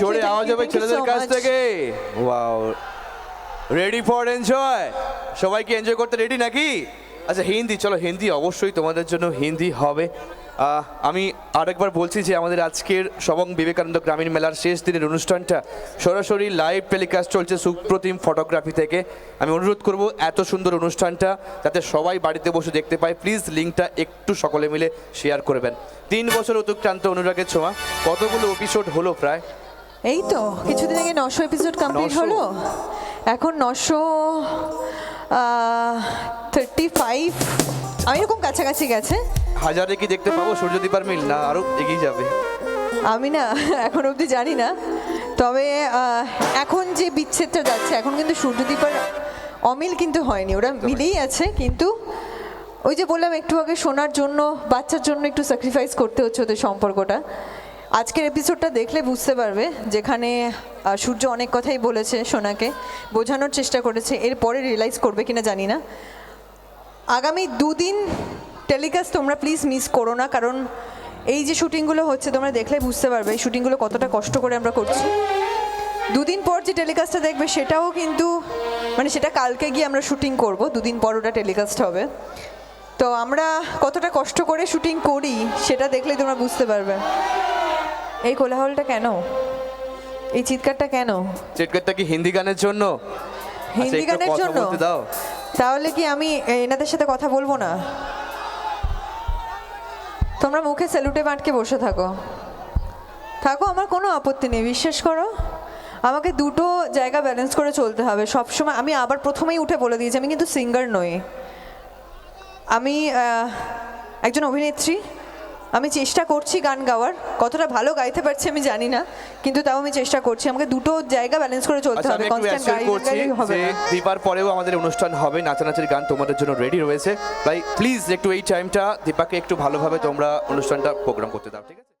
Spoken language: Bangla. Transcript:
জোরে আওয়াজ হবে ছেলেদের কাছ থেকে ওয়াও রেডি ফর এনজয় সবাই কি এনজয় করতে রেডি নাকি? আচ্ছা হিন্দি চলো হিন্দি অবশ্যই তোমাদের জন্য হিন্দি হবে। আমি আরেকবার বলছি যে আমাদের আজকের সবং বিবেকানন্দ গ্রামীণ মেলার শেষ দিনের অনুষ্ঠানটা সরাসরি লাইভ টেলিকাস্ট চলছে সুপ্রতিম ফটোগ্রাফি থেকে। আমি অনুরোধ করব এত সুন্দর অনুষ্ঠানটা যাতে সবাই বাড়িতে বসে দেখতে পায়। প্লিজ লিঙ্কটা একটু সকলে মিলে শেয়ার করবেন। তিন বছর অতিক্রান্ত অনুরাগের ছোঁয়া। কতগুলো এপিসোড হলো প্রায়? এই তো কিছুদিন আগে নশো এপিসোড কমপ্লিট হলো। এখন নশো থার্টি ফাইভ আমি এরকম কাছাকাছি গেছে। হাজারে কি দেখতে পাবো? সূর্যদীপার মিল? না আরও এগিয়ে যাবে। আমি না এখন অবধি জানি না। তবে এখন যে বিচ্ছেদটা যাচ্ছে এখন কিন্তু সূর্যদীপার অমিল কিন্তু হয়নি। ওরা মিলেই আছে কিন্তু ওই যে বললাম একটু আগে শোনার জন্য বাচ্চার জন্য একটু স্যাক্রিফাইস করতে হচ্ছে ওদের সম্পর্কটা। আজকের এপিসোডটা দেখলে বুঝতে পারবে যেখানে সূর্য অনেক কথাই বলেছে সোনাকে বোঝানোর চেষ্টা করেছে এরপরে রিয়েলাইজ করবে কিনা জানি না। আগামী দুদিন টেলিকাস্ট তোমরা প্লিজ মিস করো না কারণ এই যে শুটিংগুলো হচ্ছে তোমরা দেখলে বুঝতে পারবে এই শুটিংগুলো কতটা কষ্ট করে আমরা করছি। দুদিন পর যে টেলিকাস্টটা দেখবে সেটাও কিন্তু মানে সেটা কালকে গিয়ে আমরা শুটিং করব দুদিন পর ওটা টেলিকাস্ট হবে। তো আমরা কতটা কষ্ট করে শুটিং করি সেটা দেখলেই তোমরা বুঝতে পারবে। এই কোলাহলটা কেন? এই চিৎকারটা কেন? চিৎকারটা কি হিন্দি গানের জন্য? হিন্দি আচ্ছা, গানের জন্য? দাও। তাহলে কি আমি এনাদের সাথে কথা বলব না? তোমরা মুখে স্যালুটে বাঁটকে বসে থাকো। থাকো, আমার কোনো আপত্তি নেই, বিশ্বাস করো। আমাকে দুটো জায়গা ব্যালেন্স করে চলতে হবে। সবসময় আমি আবার প্রথমেই উঠে বলে দিয়েছি, আমি কিন্তু সিঙ্গার নই। আমি একজন অভিনেত্রী আমি চেষ্টা করছি গান গাওয়ার। কতটা ভালো গাইতে পারছি আমি জানি না কিন্তু তাও আমি চেষ্টা করছি। আমাকে দুটো জায়গা ব্যালেন্স করে চলতে আচ্ছা হবে। কনস্ট্যান্ট গাইতে হবে দীপার পরেও আমাদের অনুষ্ঠান হবে নাচানাচির গান তোমাদের জন্য রেডি রয়েছে। তাই প্লিজ একটু এই টাইমটা দীপাকে একটু ভালোভাবে তোমরা অনুষ্ঠানটা প্রোগ্রাম করতে দাও ঠিক আছে?